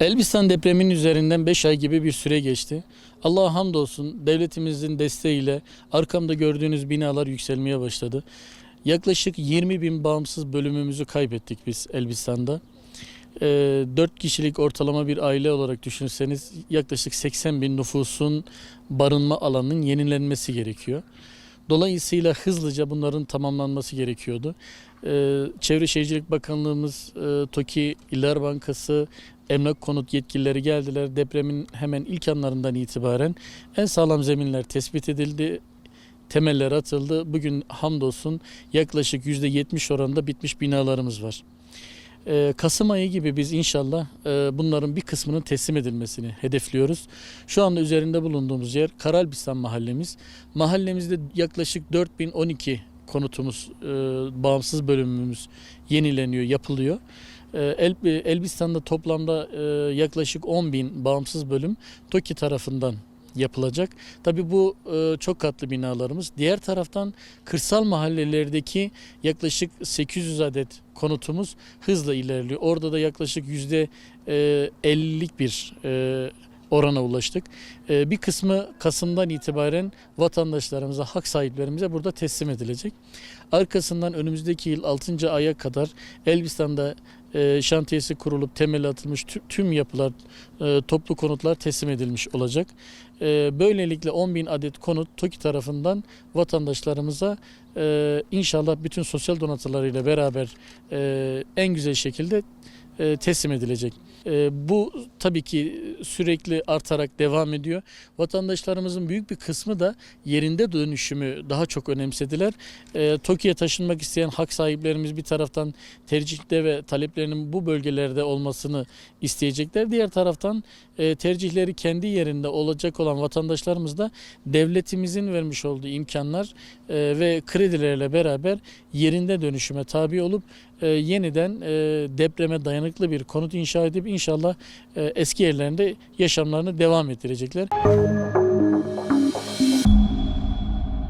Elbistan depreminin üzerinden 5 ay gibi bir süre geçti. Allah'a hamdolsun devletimizin desteğiyle arkamda gördüğünüz binalar yükselmeye başladı. Yaklaşık 20 bin bağımsız bölümümüzü kaybettik biz Elbistan'da. Ee, 4 kişilik ortalama bir aile olarak düşünseniz yaklaşık 80 bin nüfusun barınma alanının yenilenmesi gerekiyor. Dolayısıyla hızlıca bunların tamamlanması gerekiyordu. Ee, Çevre Şehircilik Bakanlığımız, e, TOKİ, İller Bankası, Emlak Konut yetkilileri geldiler. Depremin hemen ilk anlarından itibaren en sağlam zeminler tespit edildi. Temeller atıldı. Bugün hamdolsun yaklaşık %70 oranında bitmiş binalarımız var. Ee, Kasım ayı gibi biz inşallah e, bunların bir kısmının teslim edilmesini hedefliyoruz. Şu anda üzerinde bulunduğumuz yer Karalbistan mahallemiz. Mahallemizde yaklaşık 4012 konutumuz, e, bağımsız bölümümüz yenileniyor, yapılıyor. E, El, Elbistan'da toplamda yaklaşık 10 bin bağımsız bölüm TOKİ tarafından yapılacak. Tabi bu e, çok katlı binalarımız. Diğer taraftan kırsal mahallelerdeki yaklaşık 800 adet konutumuz hızla ilerliyor. Orada da yaklaşık yüzde e, 50'lik bir e, orana ulaştık. E, bir kısmı Kasım'dan itibaren vatandaşlarımıza, hak sahiplerimize burada teslim edilecek. Arkasından önümüzdeki yıl 6. aya kadar Elbistan'da e, şantiyesi kurulup temeli atılmış tü- tüm yapılar, e, toplu konutlar teslim edilmiş olacak. E, böylelikle 10 bin adet konut TOKİ tarafından vatandaşlarımıza inşallah bütün sosyal donatılarıyla beraber en güzel şekilde teslim edilecek. Bu tabii ki sürekli artarak devam ediyor. Vatandaşlarımızın büyük bir kısmı da yerinde dönüşümü daha çok önemsediler. TOKİ'ye taşınmak isteyen hak sahiplerimiz bir taraftan tercihte ve taleplerinin bu bölgelerde olmasını isteyecekler. Diğer taraftan e, tercihleri kendi yerinde olacak olan vatandaşlarımız da devletimizin vermiş olduğu imkanlar e, ve kredilerle beraber yerinde dönüşüme tabi olup e, yeniden depreme dayanıklı bir konut inşa edip inşallah eski yerlerinde yaşamlarını devam ettirecekler.